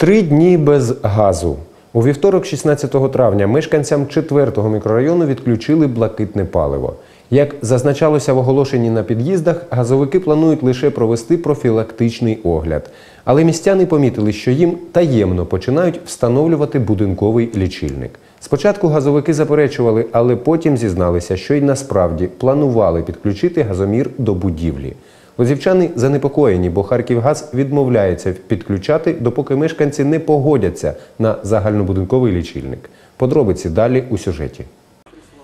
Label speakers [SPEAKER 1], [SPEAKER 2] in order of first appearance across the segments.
[SPEAKER 1] Три дні без газу. У вівторок, 16 травня, мешканцям 4-го мікрорайону відключили блакитне паливо. Як зазначалося в оголошенні на під'їздах, газовики планують лише провести профілактичний огляд. Але містяни помітили, що їм таємно починають встановлювати будинковий лічильник. Спочатку газовики заперечували, але потім зізналися, що й насправді планували підключити газомір до будівлі. Лозівчани занепокоєні, бо Харківгаз відмовляється підключати, допоки мешканці не погодяться на загальнобудинковий лічильник. Подробиці далі у сюжеті.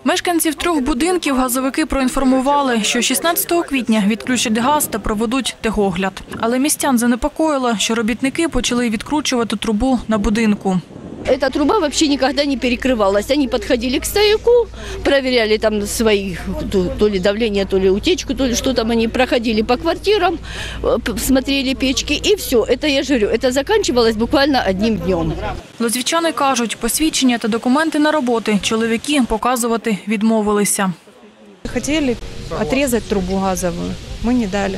[SPEAKER 2] Мешканців трьох будинків газовики проінформували, що 16 квітня відключать газ та проведуть техогляд. Але містян занепокоїло, що робітники почали відкручувати трубу на будинку
[SPEAKER 3] Эта труба вообще никогда не перекрывалась. Они подходили к стояку, проверяли там свои, то, то ли давление, то ли утечку, то ли что там. Они проходили по квартирам, э, п- смотрели печки, и все. Это я же говорю, это заканчивалось буквально одним днем.
[SPEAKER 2] Лозвівчани кажуть, посвідчення та документи на роботи чоловіки показувати відмовилися.
[SPEAKER 4] Хотели отрезать трубу газовую. Мы не дали.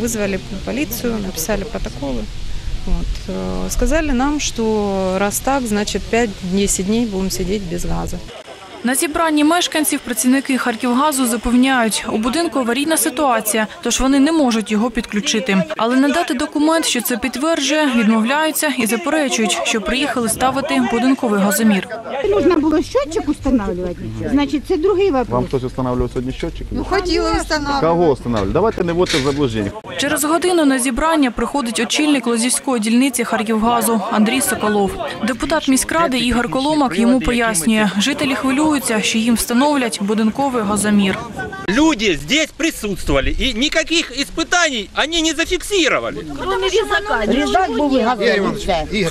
[SPEAKER 4] Вызвали полицию, написали протоколы. Вот. Э, Сказали нам, что раз так, значит 5-10 дней будем сидеть без газа.
[SPEAKER 2] На зібранні мешканців працівники Харківгазу запевняють, у будинку аварійна ситуація, тож вони не можуть його підключити. Але надати документ, що це підтверджує, відмовляються і заперечують, що приїхали ставити будинковий газомір.
[SPEAKER 5] Нужно було счетчик устанавливать. Значить, це другий
[SPEAKER 6] Вам
[SPEAKER 5] вопрос.
[SPEAKER 6] хтось встановлював сьогодні счетчики?
[SPEAKER 5] Ну, хотіли встановлювати.
[SPEAKER 6] Кого встановлювати? Давайте не вводьте в заблуждення.
[SPEAKER 2] Через годину на зібрання приходить очільник Лозівської дільниці Харківгазу Андрій Соколов. Депутат міськради Ігор Коломак йому пояснює, жителі хвилюються, що їм встановлять будинковий газомір.
[SPEAKER 7] Люди здесь присутствовали, и никаких испытаний они не зафиксировали.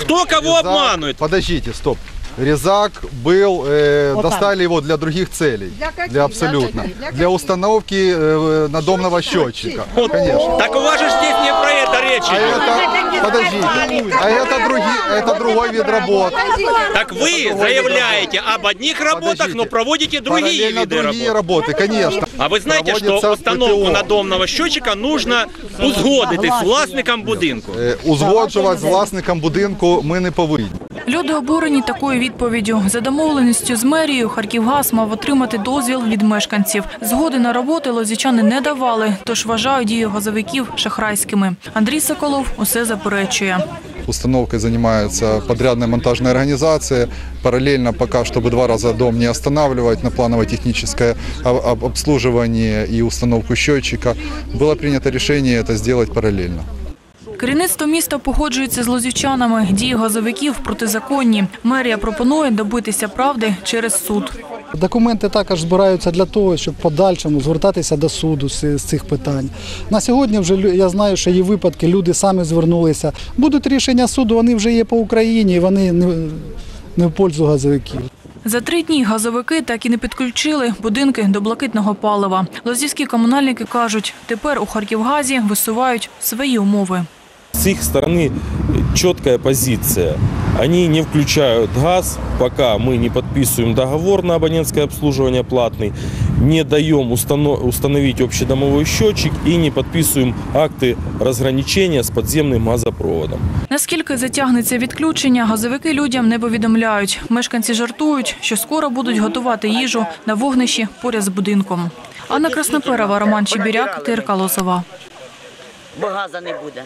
[SPEAKER 7] Кто кого обманывает?
[SPEAKER 6] Подождите, стоп Резак был, э, достали его для других целей. Для абсолютно. Для установки э, надомного счетчика. Конечно.
[SPEAKER 7] Так у вас же здесь не про это речь
[SPEAKER 6] А
[SPEAKER 7] идет.
[SPEAKER 6] это, подождите, а это, другие, это другой вид работ.
[SPEAKER 7] Так вы заявляете об одних работах, но
[SPEAKER 6] Подождите.
[SPEAKER 7] проводите другие
[SPEAKER 6] Параллельно
[SPEAKER 7] виды
[SPEAKER 6] другие
[SPEAKER 7] работ.
[SPEAKER 6] работы, конечно.
[SPEAKER 7] А вы знаете, что
[SPEAKER 6] Проводится
[SPEAKER 7] установку
[SPEAKER 6] ПТО.
[SPEAKER 7] надомного счетчика нужно узгодити з власником будинку?
[SPEAKER 6] Е, Узгоджувати з власником будинку ми не повинні.
[SPEAKER 2] Люди обурені такою відповіддю. За домовленістю з мерією Харківгаз мав отримати дозвіл від мешканців. Згоди на роботи лозічани не давали, тож вважають дії газовиків шахрайськими. Андрій Соколов усе заперечує.
[SPEAKER 6] Установкой занимается подрядная монтажная организация. Параллельно пока, чтобы два раза дом не останавливать на планово-техническое об- об- обслуживание и установку счетчика, было принято решение это сделать параллельно.
[SPEAKER 2] Керівництво міста погоджується з лозівчанами. Дії газовиків протизаконні. Мерія пропонує добитися правди через суд.
[SPEAKER 8] Документи також збираються для того, щоб подальшому звертатися до суду з, цих питань. На сьогодні вже я знаю, що є випадки, люди самі звернулися. Будуть рішення суду, вони вже є по Україні, вони не, не в пользу газовиків.
[SPEAKER 2] За три дні газовики так і не підключили будинки до блакитного палива. Лозівські комунальники кажуть, тепер у Харківгазі висувають свої умови
[SPEAKER 9] С их стороны четкая позиция. Они не включают газ, пока мы не подписываем договор на абонентское обслуживание платный, не даем установ- установить общедомовой счетчик и не подписываем акты разграничения с подземным газопроводом.
[SPEAKER 2] Наскільки затягнеться відключення, газовики людям не повідомляють. Мешканці жартують, що скоро будуть готувати їжу на вогнищі поряд з будинком. Анна Красноперова, Роман Чебіряк, ТРК Лозова.
[SPEAKER 10] бо газа не буде.